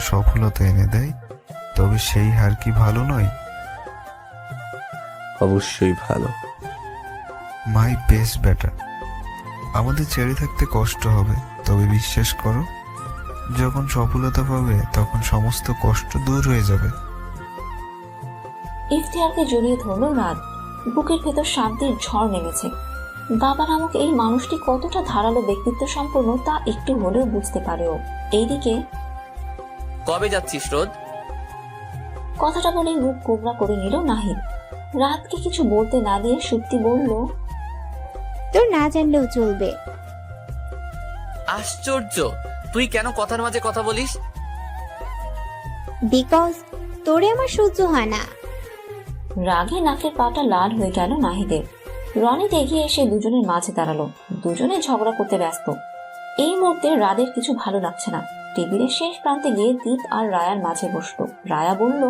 সফলতা এনে দেয় তবে সেই হার কি ভালো নয়? অবশ্যই ভালো। মাই বেস্ট বেটার আমাদের ছেড়ে থাকতে কষ্ট হবে তবে বিশ্বাস করো যখন সফলতা পাবে তখন সমস্ত কষ্ট দূর হয়ে যাবে। ইফতিহারকে জড়িয়ে ধরলো রাত। বুকের ভেতর শান্তির ঝড় নেমেছে। বাবা নামক এই মানুষটি কতটা ধারালো ব্যক্তিত্ব সম্পন্ন তা একটু হলেও বুঝতে পারে ও এইদিকে কবে যাচ্ছিস রোদ? কথাটা বলে মুখ কোবরা করে নিল নাহিদ। রাতকে কিছু বলতে না দিয়ে সত্যি বলল তোর না জানলেও চলবে। আশ্চর্য! তুই কেন কথার মাঝে কথা বলিস? বিকজ তোরে আমার সহ্য হয় না। রাগে নাকের পাটা লাল হয়ে গেল নাহিদের। রনিত এগিয়ে এসে দুজনের মাঝে দাঁড়াল। দুজনে ঝগড়া করতে ব্যস্ত। এই মুহূর্তে রাদের কিছু ভালো লাগছে না। টেবিলের শেষ প্রান্তে গিয়ে দীপ আর রায়ার মাঝে বসল। রায়া বলল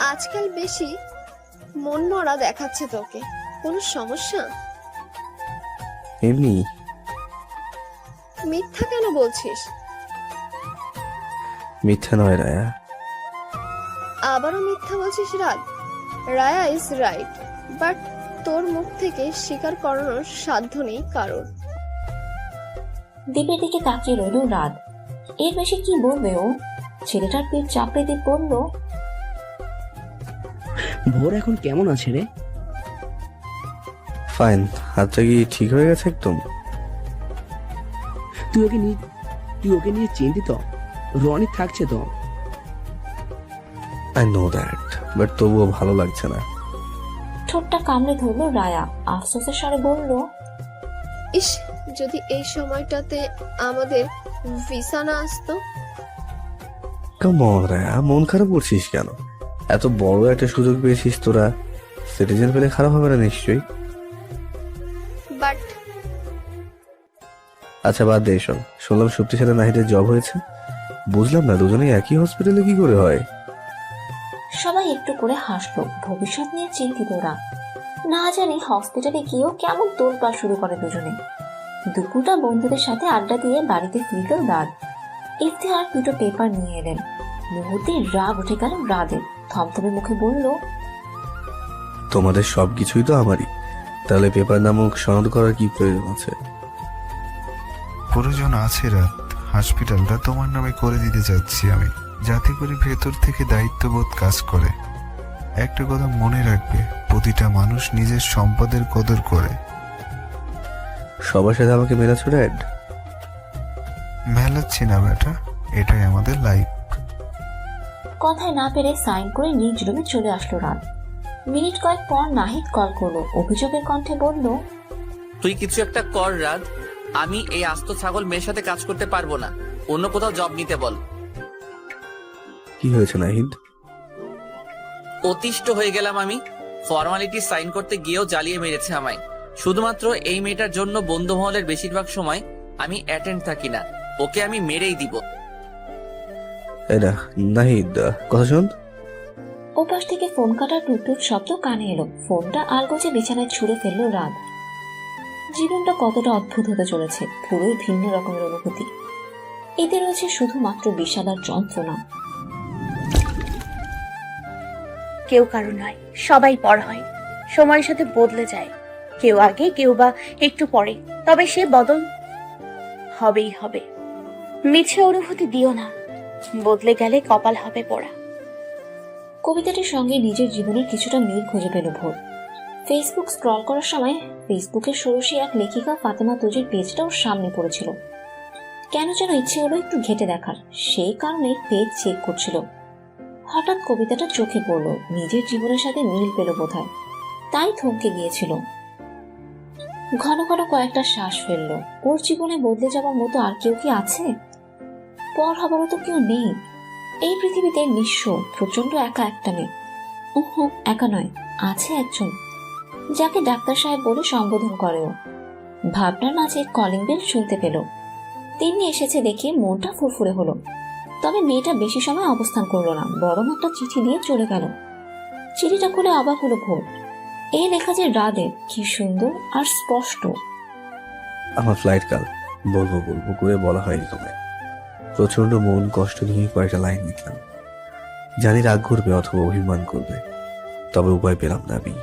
আজকাল বেশি মন মরা দেখাচ্ছে তোকে। কোনো সমস্যা? এমনি। মিথ্যা কেন বলছিস? মিথ্যা নয় রায়া। আবারও মিথ্যা বলছিস রাত? রায়া ইজ রাইট বাট তোর মুখ থেকে স্বীকার করানোর সাধ্য নেই কারোর। দীপের দিকে তাকিয়ে রইল রাত। এর বেশি কি বলবে ও? ছেলেটার পিঠ চাপড়ে দিয়ে পড়ল ভোর এখন কেমন আছে রে? ফাইন হাতটা কি ঠিক হয়ে গেছে একদম? তুই ওকে নিয়ে তুই ওকে নিয়ে চিন্তিত? রনি থাকছে তো? আই নো দ্যাট বাট তবুও ভালো লাগছে না। ঠোঁটটা কামড়ে ধরলো রায়া। আফসোসের স্বরে বলল ইস যদি এই সময়টাতে আমাদের ভিসা না আসতো? কেমন রায়া মন খারাপ করছিস কেন? এত বড় একটা সুযোগ পেয়েছিস তোরা। সিটিজেন পেলে খারাপ হবে না নিশ্চয়ই। বাট আচ্ছা বাদ দে এসব শুনলাম সুপ্তির সাথে নাহিদের জব হয়েছে। বুঝলাম না দুজনেই একই হসপিটালে কি করে হয়? সবাই একটু করে হাসলো। ভবিষ্যৎ নিয়ে চিন্তিত ওরা। না জানি হসপিটালে গিয়েও কেমন তোলপাড় শুরু করে দুজনে। দুপুরটা বন্ধুদের সাথে আড্ডা দিয়ে বাড়িতে ফিরল রাত। ইফতিহার দুটো পেপার নিয়ে এলেন। মুহূর্তে রাগ উঠে গেল রাদের। থমথমে মুখে বলল তোমাদের সব কিছুই তো আমারই। তাহলে পেপার নামক সনদ করার কি প্রয়োজন আছে? প্রয়োজন আছে রাত। হসপিটালটা তোমার নামে করে দিতে চাচ্ছি আমি। যাতে করে ভেতর থেকে দায়িত্ববোধ কাজ করে। একটা কথা মনে রাখবে প্রতিটা মানুষ নিজের সম্পদের কদর করে। সবার সাথে আমাকে মেলাচ্ছ ড্যাড? মেলাচ্ছি না বেটা এটাই আমাদের লাইফ কথায় না পেরে সাইন করে নিজ রুমে চলে আসলো রাত মিনিট কয়েক পর নাহিদ কল করল। অভিযোগের কণ্ঠে বলল তুই কিছু একটা কর রাত আমি এই আস্ত ছাগল মেয়ের সাথে কাজ করতে পারব না। অন্য কোথাও জব নিতে বল। কি হয়েছে নাহিদ? অতিষ্ঠ হয়ে গেলাম আমি। ফর্মালিটি সাইন করতে গিয়েও জ্বালিয়ে মেরেছে আমায়। শুধুমাত্র এই মেয়েটার জন্য বন্ধু মহলের বেশিরভাগ সময় আমি অ্যাটেন্ড থাকি না। ওকে আমি মেরেই দিব। এটা নাহিদ কথা শোন ওপাশ থেকে ফোন কাটার টুকটুক শব্দ কানে এলো। ফোনটা আলগোজে বিছানায় ছুঁড়ে ফেলল রাত জীবনটা কতটা অদ্ভুত হতে চলেছে পুরোই ভিন্ন রকমের অনুভূতি। এতে রয়েছে শুধুমাত্র বিষাদ আর যন্ত্রণা। কেউ কারও নয়, সবাই পর হয়। সময়ের সাথে বদলে যায়। কেউ আগে, কেউ বা একটু পরে, তবে সে বদল হবেই হবে। মিছে অনুভূতি দিও না, বদলে গেলে কপাল হবে পোড়া। কবিতাটির সঙ্গে নিজের জীবনের কিছুটা মিল খুঁজে পেল ভোর। ফেসবুক স্ক্রল করার সময় ফেসবুকের ষোড়শী এক লেখিকা ফাতেমা তুজির পেজটাও সামনে পড়েছিল। কেন যেন ইচ্ছে হলো একটু ঘেটে দেখার, সেই কারণে পেজ চেক করছিল। হঠাৎ কবিতাটা চোখে পড়ল। নিজের জীবনের সাথে মিল পেল বোধহয়। তাই থমকে গিয়েছিল। ঘন ঘন কয়েকটা শ্বাস ফেলল। ওর জীবনে বদলে যাবার মতো আর কেউ কি আছে? পর হবারও তো কেউ নেই। এই পৃথিবীতে নিঃস্ব প্রচণ্ড একা একটা মেয়ে। উহু, একা নয়, আছে একজন। যাকে ডাক্তার সাহেব বলে সম্বোধন করেও ভাবনার মাঝে কলিং বেল শুনতে পেল। তিনি এসেছে দেখে মনটা ফুরফুরে হলো। তবে মেয়েটা বেশি সময় অবস্থান করল না। বরং একটা চিঠি দিয়ে চলে গেল। চিঠিটা খুলে অবাক হলো ভোর। এই লেখা যে রাদের কি সুন্দর আর স্পষ্ট। আমার ফ্লাইট কাল। বলব বলব করে বলা হয়নি তোমায়। প্রচণ্ড মন কষ্ট নিয়ে কয়েকটা লাইন লিখলাম। জানি রাগ করবে অথবা অভিমান করবে। তবে উপায় পেলাম না আমি।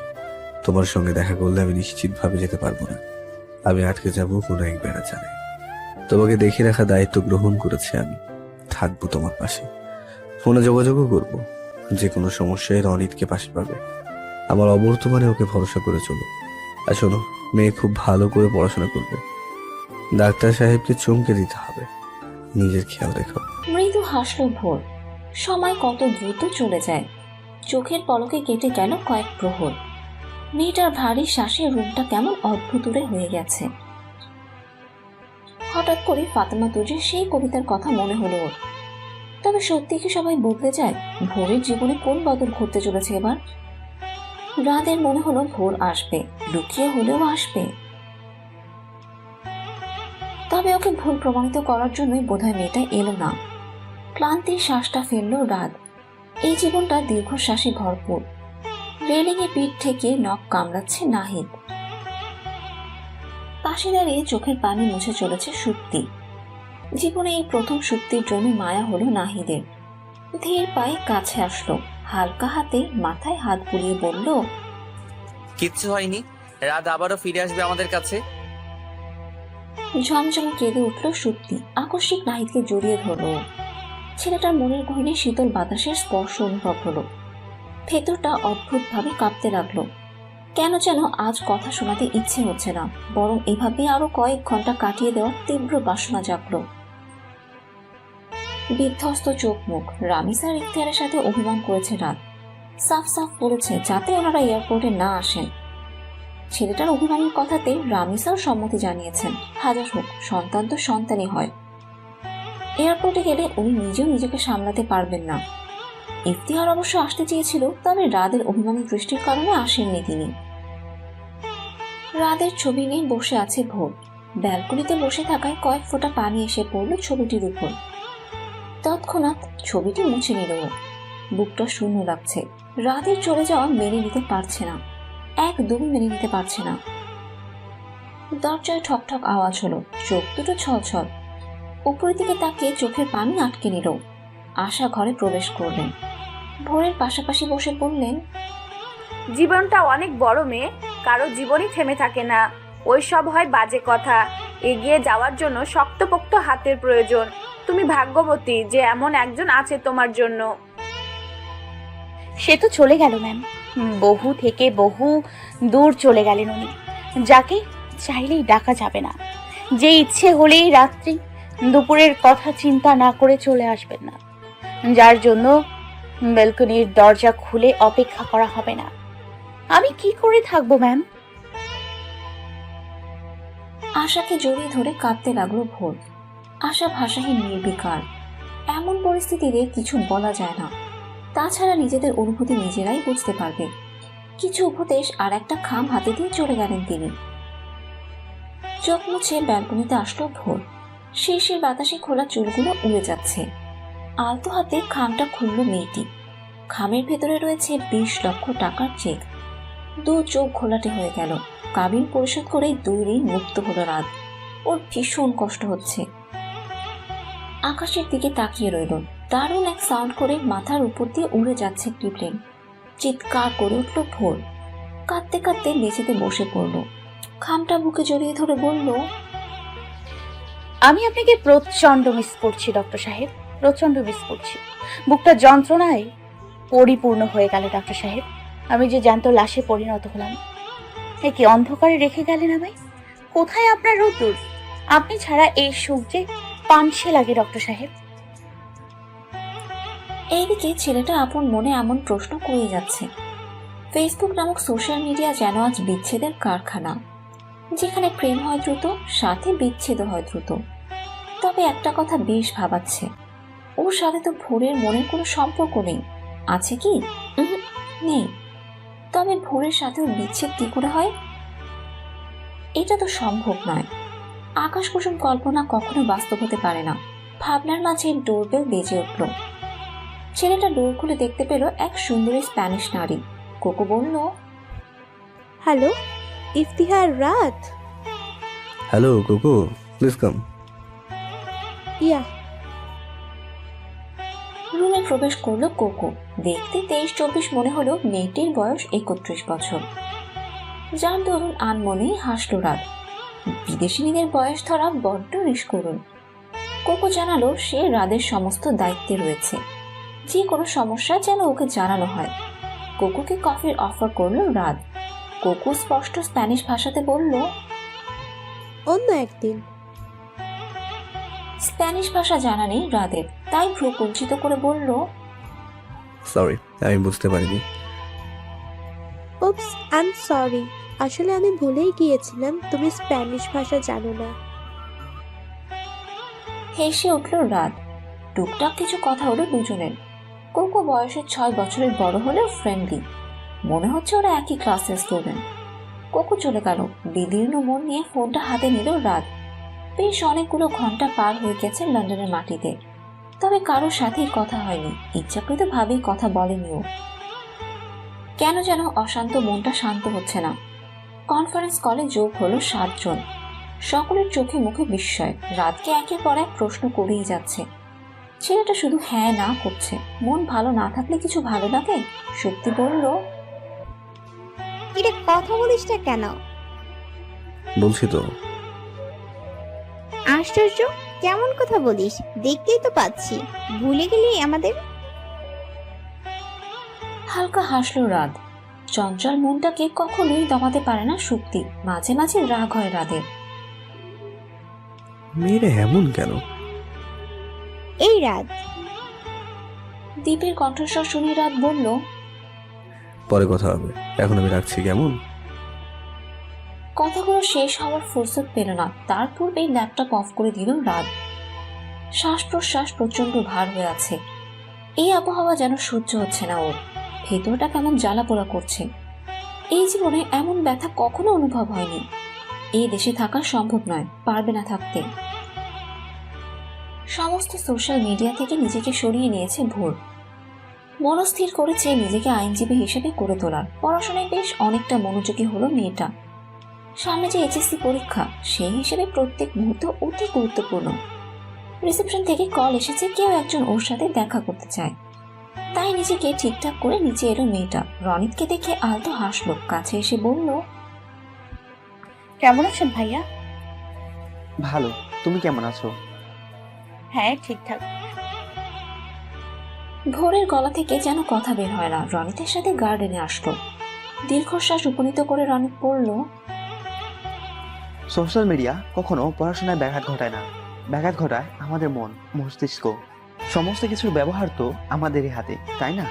তোমার সঙ্গে দেখা করলে আমি নিশ্চিতভাবে যেতে পারব না। আমি আটকে যাব কোনো এক বেড়া জানে তোমাকে দেখে রাখা দায়িত্ব গ্রহণ করেছি আমি। থাকব তোমার পাশে। ফোনে যোগাযোগও করব। যে কোনো সমস্যায় রনিতকে পাশে পাবে। আমার অবর্তমানে ওকে ভরসা করে চলো। আর শোনো, মেয়ে খুব ভালো করে পড়াশোনা করবে। ডাক্তার সাহেবকে চমকে দিতে হবে। নিজের খেয়াল রেখো। মৃদু হাসলো ভোর। সময় কত দ্রুত চলে যায়। চোখের পলকে কেটে গেল কয়েক প্রহর। মেয়েটার ভারী শ্বাসে রুমটা কেমন অদ্ভুতুরে হয়ে গেছে। হঠাৎ করে ফাতেমা তুজির সেই কবিতার কথা মনে হলো ওর। তবে সত্যি কি সবাই বদলে যায়? ভোরের জীবনে কোন বদল ঘটতে চলেছে এবার? রাদের মনে হলো ভোর আসবে, লুকিয়ে হলেও আসবে। তবে ওকে ভুল প্রমাণিত করার জন্যই বোধহয় মেয়েটা এলো না। ক্লান্তির শ্বাসটা ফেলল রাত। এই জীবনটা দীর্ঘশ্বাসে ভরপুর। রেলিংয়ে পিঠ থেকে নখ কামড়াচ্ছে নাহিদ। পাশে দাঁড়িয়ে চোখের পানি মুছে চলেছে সুপ্তি। জীবনে এই প্রথম সুপ্তির জন্য মায়া হলো নাহিদের। ধীর পায়ে কাছে আসলো হালকা হাতে মাথায় হাত বুলিয়ে বলল কিচ্ছু হয়নি রাত আবারও ফিরে আসবে আমাদের কাছে। ঝমঝমে কেঁদে উঠল সত্যি আকস্মিক নাহিদকে জড়িয়ে ধরল। ছেলেটার মনের গহীনে শীতল বাতাসের স্পর্শ অনুভব হলো। ভেতরটা অদ্ভুতভাবে কাঁপতে লাগল। কেন যেন আজ কথা শোনাতে ইচ্ছে হচ্ছে না, বরং এভাবেই আরও কয়েক ঘণ্টা কাটিয়ে দেওয়ার তীব্র বাসনা জাগলো। বিধ্বস্ত চোখ মুখ রামিসার ইখতিয়ারের সাথে অভিমান করেছে রাত। সাফ সাফ বলেছে, যাতে ওনারা এয়ারপোর্টে না আসেন। ছেলেটার অভিমানের কথাতে রামিসাও সম্মতি জানিয়েছেন, হাজার হোক, সন্তান তো সন্তানই হয়। এয়ারপোর্টে গেলে উনি নিজেও নিজেকে সামলাতে পারবেন না। ইফতিহার অবশ্য আসতে চেয়েছিল, তবে রাদের অভিমানী দৃষ্টির কারণে আসেননি তিনি। রাদের ছবি নিয়ে বসে আছে ভোর। ব্যালকনিতে বসে থাকায় কয়েক ফোঁটা পানি এসে পড়ল ছবিটির উপর। তৎক্ষণাৎ ছবিটি মুছে নিল বুকটা শূন্য লাগছে। রাদের চলে যাওয়া মেনে নিতে পারছে না। একদমই মেনে নিতে পারছে না। দরজায় ঠক ঠক আওয়াজ হলো, চোখ দুটো ছলছল। উপরের দিকে তাকিয়ে চোখের পানি আটকে নিল। আশা ঘরে প্রবেশ করলেন। ভোরের পাশাপাশি বসে বললেন জীবনটা অনেক বড় মেয়ে কারও জীবনই থেমে থাকে না। ওই সব হয় বাজে কথা। এগিয়ে যাওয়ার জন্য শক্তপোক্ত হাতের প্রয়োজন। তুমি ভাগ্যবতী যে এমন একজন আছে তোমার জন্য। সে তো চলে গেল ম্যাম। বহু থেকে বহু দূর চলে গেলেন উনি। যাকে চাইলেই ডাকা যাবে না। যে ইচ্ছে হলেই রাত্রি দুপুরের কথা চিন্তা না করে চলে আসবেন না। যার জন্য ব্যালকনির দরজা খুলে অপেক্ষা করা হবে না। আমি কি করে থাকব, ম্যাম? আশাকে জড়িয়ে ধরে কাঁদতে লাগল ভোর। আশা ভাষাহীন নির্বিকার। এমন পরিস্থিতিতে কিছু বলা যায় না। তাছাড়া নিজেদের অনুভূতি নিজেরাই বুঝতে পারবে। কিছু উপদেশ আর একটা খাম হাতে দিয়ে চলে গেলেন তিনি। চোখ মুছে ব্যালকনিতে আসলো ভোর। শিরশির বাতাসে খোলা চুলগুলো উড়ে যাচ্ছে। আলতো হাতে খামটা খুলল মেয়েটি। খামের ভেতরে রয়েছে বিশ লক্ষ টাকার চেক। দু চোখ ঘোলাটে হয়ে গেল। কাবিন পরিশোধ করে দুই ঋণ মুক্ত হলো রাত। ওর ভীষণ কষ্ট হচ্ছে। আকাশের দিকে তাকিয়ে রইল। দারুণ এক সাউন্ড করে মাথার উপর দিয়ে উড়ে যাচ্ছে একটি প্লেন চিৎকার করে উঠল ভোর। কাঁদতে কাঁদতে মেঝেতে বসে পড়ল। খামটা বুকে জড়িয়ে ধরে বলল, আমি আপনাকে প্রচণ্ড মিস করছি ডক্টর সাহেব। প্রচণ্ড মিস করছি। বুকটা যন্ত্রণায় পরিপূর্ণ হয়ে গেল ডক্টর সাহেব। আমি যে জ্যান্ত লাশে পরিণত হলাম, এ কি অন্ধকারে রেখে গেলেন আমায়? কোথায় আপনার রোদ্দুর আপনি ছাড়া এই সুখ যে পানসে লাগে ডক্টর সাহেব। এইদিকে ছেলেটা আপন মনে এমন প্রশ্ন করে যাচ্ছে। ফেসবুক নামক সোশ্যাল মিডিয়া যেন আজ বিচ্ছেদের কারখানা, যেখানে প্রেম হয় দ্রুত, সাথে বিচ্ছেদ হয় দ্রুত। তবে একটা কথা বেশ ভাবাচ্ছে ওর সাথে তো ভোরের মনের কোনো সম্পর্ক নেই। আছে কি? নেই। তবে ভোরের সাথেও বিচ্ছেদ কি করে হয়? এটা তো সম্ভব নয়। আকাশ কুসুম কল্পনা কখনো বাস্তব হতে পারে না। ভাবনার মাঝে ডোরবেল বেজে উঠল। ছেলেটা ডোর খুলে দেখতে পেল এক সুন্দরী স্প্যানিশ নারী। কোকো বলল হ্যালো ইফতিহার রাত? হ্যালো কোকো প্লিজ কাম ইয়া রুমে প্রবেশ করল কোকো। দেখতে তেইশ চব্বিশ মনে হলো মেয়েটির বয়স একত্রিশ বছর। যার দরুন আনমনেই হাসলো রাত। বিদেশিনীদের বয়স ধরা বড্ড করুন কোকো জানালো সে রাদের সমস্ত দায়িত্বে রয়েছে। যে কোনো সমস্যা যেন ওকে জানানো হয়। কোকোকে কফির অফার করল রাত। কোকো স্পষ্ট স্প্যানিশ ভাষাতে বলল, অন্য একদিন। স্প্যানিশ ভাষা জানা নেই রাদের তাই ভ্রু কুঞ্চিত করে বলল সরি আমি বুঝতে পারিনি। ওপস আই এম সরি আসলে আমি ভুলেই গিয়েছিলাম তুমি স্প্যানিশ ভাষা জানো না। হেসে উঠল রাত টুকটাক কিছু কথা হলো দুজনের। কোকো বয়সে ছয় বছরের বড় হলেও ফ্রেন্ডলি মনে হচ্ছে ওরা একই ক্লাসের স্টুডেন্ট কোকো চলে গেল। বিদীর্ণ মন নিয়ে ফোনটা হাতে নিল রাত বেশ অনেকগুলো ঘণ্টা পার হয়ে গেছে লন্ডনের মাটিতে। তবে কারোর সাথেই কথা হয়নি। ইচ্ছাকৃতভাবেই কথা বলেনিও কেন যেন অশান্ত মনটা শান্ত হচ্ছে না। কনফারেন্স কলে যোগ হলো সাতজন সকলের চোখে মুখে বিস্ময়। রাতকে একের পর এক প্রশ্ন করেই যাচ্ছে। ছেলেটা শুধু হ্যাঁ না করছে। মন ভালো না থাকলে কিছু ভালো লাগে সত্যি বলল কিরে কথা বলিস না কেন? বলছি তো আশ্চর্য কেমন কথা বলিস? দেখতেই তো পাচ্ছি। ভুলে গেলি আমাদের? হালকা হাসলো রাত চঞ্চল মনটাকে কখনোই দমাতে পারে না শক্তি। মাঝে মাঝে রাগ হয় রাদের মেয়েরা এমন কেন? এই রাত দ্বীপের কণ্ঠস্বর শুনে রাত বলল পরে কথা হবে। এখন আমি রাখছি কেমন? কথাগুলো শেষ হওয়ার ফুরসত পেল না। তার পূর্বেই ল্যাপটপ অফ করে দিল রাত। শ্বাস প্রশ্বাস প্রচণ্ড ভার হয়ে আছে। এই আবহাওয়া যেন সহ্য হচ্ছে না ওর। ভেতরটা কেমন জ্বালা পোড়া করছে। এই জীবনে এমন ব্যথা কখনো অনুভব হয়নি। এই দেশে থাকা সম্ভব নয়, পারবে না থাকতে। সমস্ত সোশ্যাল মিডিয়া থেকে নিজেকে সরিয়ে নিয়েছে ভোর। মনস্থির করেছে নিজেকে আইনজীবী হিসেবে করে তোলার। পড়াশোনায় বেশ অনেকটা মনোযোগী হলো মেয়েটা। সামনে যে এইচএসসি পরীক্ষা সেই হিসেবে প্রত্যেক মুহূর্ত অতি গুরুত্বপূর্ণ। রিসেপশন থেকে কল এসেছে কেউ একজন ওর সাথে দেখা করতে চায়। তাই নিজেকে ঠিকঠাক করে নিচে এলো মেয়েটা। রনিতকে দেখে আলতো হাসলো কাছে এসে বলল কেমন আছেন ভাইয়া? ভালো। তুমি কেমন আছো? হ্যাঁ ঠিকঠাক। ভোরের গলা থেকে যেন কথা বের হয় না। রনিতের সাথে গার্ডেনে আসলো। দীর্ঘশ্বাস উপনীত করে রনিত পড়ল সোশ্যাল মিডিয়া কখনো পড়াশোনায় ব্যাঘাত ঘটায় না। ব্যাঘাত ঘটায় আমাদের মন মস্তিষ্ক। সমস্ত কিছুর ব্যবহার তো আমাদেরই হাতে তাই না?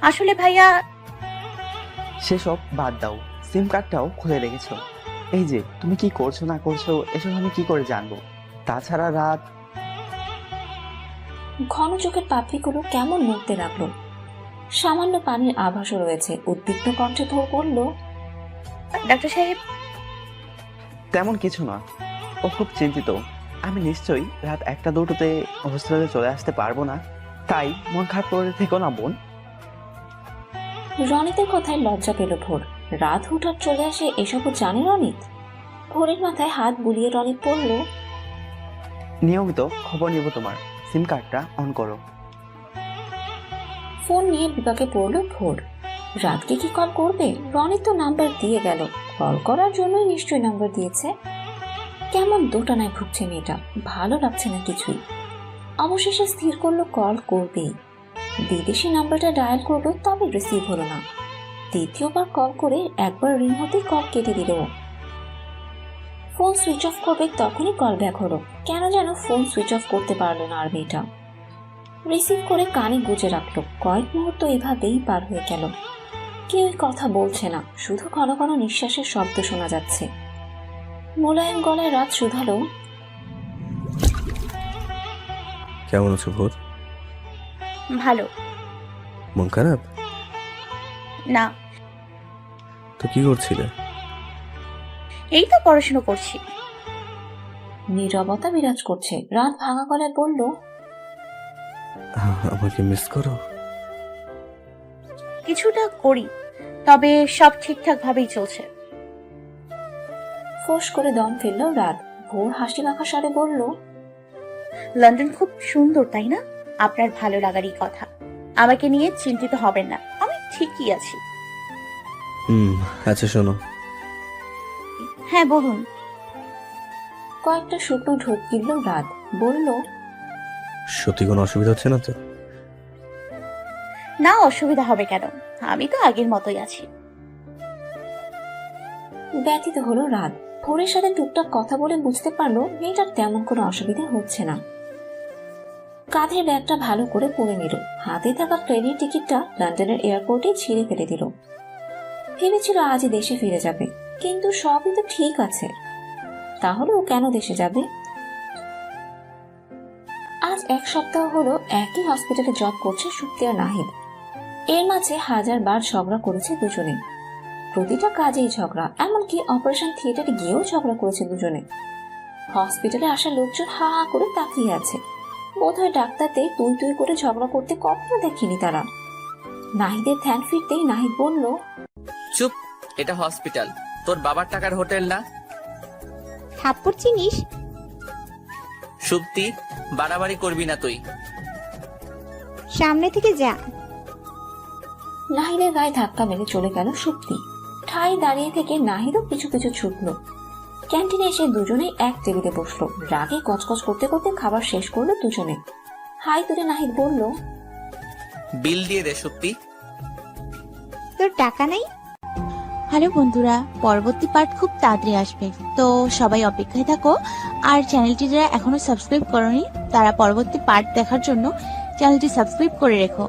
আসলে ভাইয়া সেসব বাদ দাও। সিম কার্ডটাও খুলে রেখেছো। এই যে তুমি কি করছ না করছ এসব আমি কি করে জানব? তাছাড়া রাত ঘন চোখের পাপড়িগুলো কেমন নড়তে লাগল। সামান্য পানির আভাসও রয়েছে। উদ্বিগ্ন কণ্ঠে ভোর বলল ডাক্তার সাহেব তেমন কিছু না ও খুব চিন্তিত। আমি নিশ্চয়ই রাত একটা দুটোতে হোস্টেলে চলে আসতে পারব না। তাই মন খারাপ করে থেকো না বোন। রনিতের কথায় লজ্জা পেল ভোর। রাত হুঠাৎ চলে আসে এসবও জানে রনিত? ভোরের মাথায় হাত বুলিয়ে রনিত পড়ল নিয়মিত খবর নিব তোমার। সিম কার্ডটা অন করো। ফোন নিয়ে বিপাকে পড়ল ভোর। রাতকে কি কল করবে? রনিত তো নাম্বার দিয়ে গেল। কল করার জন্যই নিশ্চয়ই নাম্বার দিয়েছে। কেমন দোটানায় ভুগছে মেয়েটা? ভালো লাগছে না কিছুই। অবশেষে স্থির করল কল করবেই। বিদেশি নাম্বারটা ডায়াল করল তবে রিসিভ হলো না। দ্বিতীয়বার কল করে একবার রিং হতেই কল কেটে দিল। ফোন সুইচ অফ করবে, তখনই কল ব্যাক হলো। কেন যেন ফোন সুইচ অফ করতে পারল না আর মেয়েটা। রিসিভ করে কানে গুজে রাখল। কয়েক মুহূর্ত এভাবেই পার হয়ে গেল। কেউই কথা বলছে না শুধু ঘন ঘন নিঃশ্বাসের শব্দ শোনা যাচ্ছে। মোলায়েম গলায় রাত শুধালো কেমন আছো ভোর ভালো। মন খারাপ? না। তো কি করছিলে? এই তো পড়াশোনা করছি। নীরবতা বিরাজ করছে। রাত ভাঙা গলায় বলল আমাকে মিস করো। কিছুটা করি তবে সব ঠিকঠাক ভাবেই চলছে। ফোঁস করে দম ফেলল রাত। ভোর হাসি মাখা সারে বলল লন্ডন খুব সুন্দর তাই না? আপনার ভালো লাগারই কথা। আমাকে নিয়ে চিন্তিত হবেন না। আমি ঠিকই আছি। হুম আচ্ছা শোনো। হ্যাঁ বলুন। কয়েকটা শুকনো ঢোক গিলল রাত। বলল সত্যি কোনো অসুবিধা হচ্ছে না তো? না অসুবিধা হবে কেন? আমি তো আগের মতোই আছি। ব্যথিত হলো রাত। ভোরের সাথে টুকটাক কথা বলে বুঝতে পারল মেয়েটার তেমন কোনো অসুবিধা হচ্ছে না। কাঁধের ব্যাগটা ভালো করে পরে নিল। হাতে থাকা ট্রেনের টিকিটটা লন্ডনের এয়ারপোর্টে ছিঁড়ে ফেলে দিল। ভেবেছিল আজই দেশে ফিরে যাবে, কিন্তু সবই তো ঠিক আছে। তাহলে ও কেন দেশে যাবে? আজ এক সপ্তাহ হলো একই হসপিটালে জব করছে আর নাহিদ। এর মাঝে হাজার বার ঝগড়া করেছে দুজনে। প্রতিটা কাজেই ঝগড়া এমনকি অপারেশন থিয়েটারে গিয়েও ঝগড়া করেছে দুজনে। হসপিটালে আসা লোকজন হা হা করে তাকিয়ে আছে। বোধহয় ডাক্তারদের তুই তুই করে ঝগড়া করতে কখনো দেখেনি তারা। নাহিদের ধ্যান ফিরতেই নাহিদ বলল চুপ এটা হসপিটাল। তোর বাবার টাকার হোটেল না? থাপ্পড় চিনিস? সুপ্তি বাড়াবাড়ি করবি না তুই। সামনে থেকে যা। নাহিদের গায়ে ধাক্কা মেরে চলে গেল সুপ্তি। ঠাই দাঁড়িয়ে থেকে নাহিদও কিছু কিছু ছুটলো। ক্যান্টিনে এসে দুজনেই এক টেবিলে বসল। রাগে কচকচ করতে করতে খাবার শেষ করল দুজনে। হাই তুলে নাহিদ বলল বিল দিয়ে দে সুপ্তি। তোর টাকা নেই? হ্যালো বন্ধুরা পরবর্তী পার্ট খুব তাড়াতাড়ি আসবে। তো সবাই অপেক্ষায় থাকো। আর চ্যানেলটি যারা এখনও সাবস্ক্রাইব করনি তারা পরবর্তী পার্ট দেখার জন্য চ্যানেলটি সাবস্ক্রাইব করে রেখো।